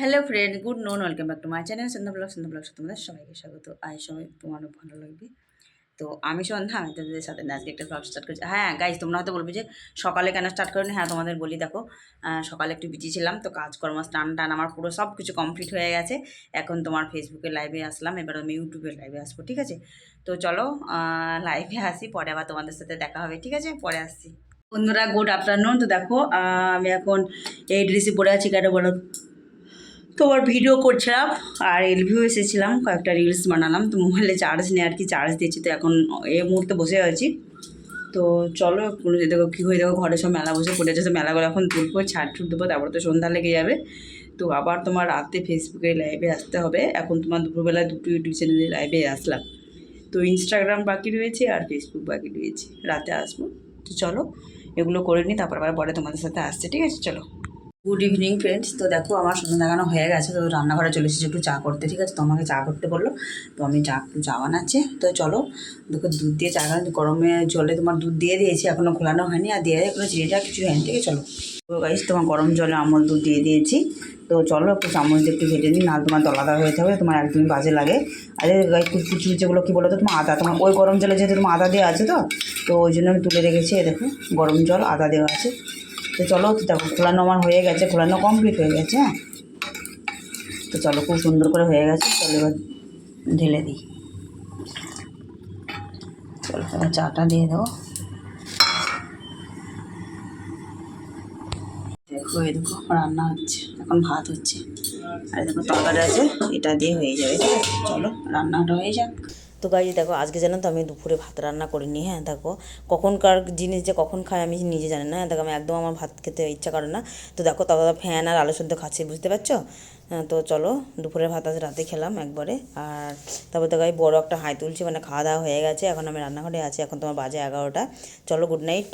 Hello friend good noon welcome back to my channel Sandhya blog Sandhya blog তোমাদের সবাইকে স্বাগত। আজ সবাই তোমারও ভালো লাগবে। তো আমি সন্ধ্যা, আমি তোমাদের সাথে আজকে একটা ব্লগ স্টার্ট করছি। হ্যাঁ গাইজ তোমরা হয়তো বলবে যে সকালে কেন স্টার্ট করেনি হ্যাঁ তোমাদের বলি, দেখো সকালে একটু বিজি ছিলাম, তো কাজকর্ম, স্নান টান আমার পুরো সব কিছু কমপ্লিট হয়ে গেছে। এখন তোমার ফেসবুকে লাইভে আসলাম, এবার আমি ইউটিউবে লাইভে আসব, ঠিক আছে? তো চলো লাইভে আসি, পরে আবার তোমাদের সাথে দেখা হবে, ঠিক আছে? পরে আসছি। বন্ধুরা গুড আফটারনুন তো দেখো আমি এখন এই ড্রেসে পরে আছি, কেন বলো? তোমার ভিডিও করছিলাম আর এলভিও এসেছিলাম, কয়েকটা রিলস বানালাম, তো মোবাইলে চার্জ নেই আর কি চার্জ দিয়েছি, তো এখন এই মুহূর্তে বসে আছি। তো চলো দেখো কী হয়ে দেখো, ঘরে সব মেলা বসে পড়ে যাচ্ছে মেলাগুলো এখন তুলবো ছাড় ছুট দেবো, তারপরে তো সন্ধ্যা লেগে যাবে। তো আবার তোমার রাতে ফেসবুকে লাইভে আসতে হবে, এখন তোমার দুপুরবেলা দুটো ইউটিউব চ্যানেলে লাইভে আসলাম। তো ইনস্টাগ্রাম বাকি রয়েছে আর ফেসবুক বাকি রয়েছে, রাতে আসব। তো চলো, এগুলো করে নিই, তারপর আবার পরে তোমাদের সাথে আসছে, ঠিক আছে? চলো। গুড ইভিনিং ফ্রেন্ডস তো দেখো, আমার সন্ধ্যা দেখানো হয়ে গেছে, তো রান্নাঘরে চলে এসেছি, একটু চা করতে, ঠিক আছে? তো আমাকে চা করতে বলল, তো আমি চা চা বানাচ্ছি। তো চলো, দেখো, দুধ দিয়ে চা খান গরমে জলে তোমার দুধ দিয়ে দিয়েছি এখনও খোলানো হয়নি, আর দিয়ে এখনও যা কিছু হয়নি ঠিক আছে? চলো। তো গাইস তোমার গরম জলে আমল দুধ দিয়ে দিয়েছি। তো চলো, একটু চামচ দিয়ে একটু ঘেটে নিই, নাহলে তোমার দলাদা হয়ে যাবে, তোমার একদমই বাজে লাগে। আরে গাই কুচু যেগুলো কী বলো তো তোমার আদা, তোমার ওই গরম জলে যেহেতু তোমার আদা দেওয়া আছে তো তো ওই জন্য আমি তুলে রেখেছি দেখো, গরম জল, আদা দেওয়া আছে। তো চলো, দেখো খোলানো আমার হয়ে গেছে খোলানো কমপ্লিট হয়ে গেছে হ্যাঁ? তো চলো, খুব সুন্দর করে হয়ে গেছে, চলো এবার ঢেলে দিই। চলো, এবার চাটা দিয়ে দেবো। দেখো, এই দেখো রান্না হচ্ছে, এখন ভাত হচ্ছে। আর দেখো, তরকারি আছে, এটা দিয়ে হয়ে যাবে চলো, রান্নাটা হয়ে যাক। তো গাই দেখো আজকে জানো তো আমি দুপুরে ভাত রান্না করিনি হ্যাঁ দেখো। কখনকার জিনিস যে কখন খাই আমি নিজে জানি না হ্যাঁ দেখো আমি একদম আমার ভাত খেতে ইচ্ছা করে না। তো দেখো দাদা ফ্যান আর আলো সদ্য খাচ্ছি বুঝতে পারছ? হ্যাঁ, তো চলো দুপুরের ভাত আজ রাতে খেলাম একবারে। আর তারপর দেখো গাই বড়ো একটা হাই তুলছি মানে খাওয়া দাওয়া হয়ে গেছে এখন আমি রান্নাঘরে আছি এখন তোমার বাজে এগারোটা। চলো গুড নাইট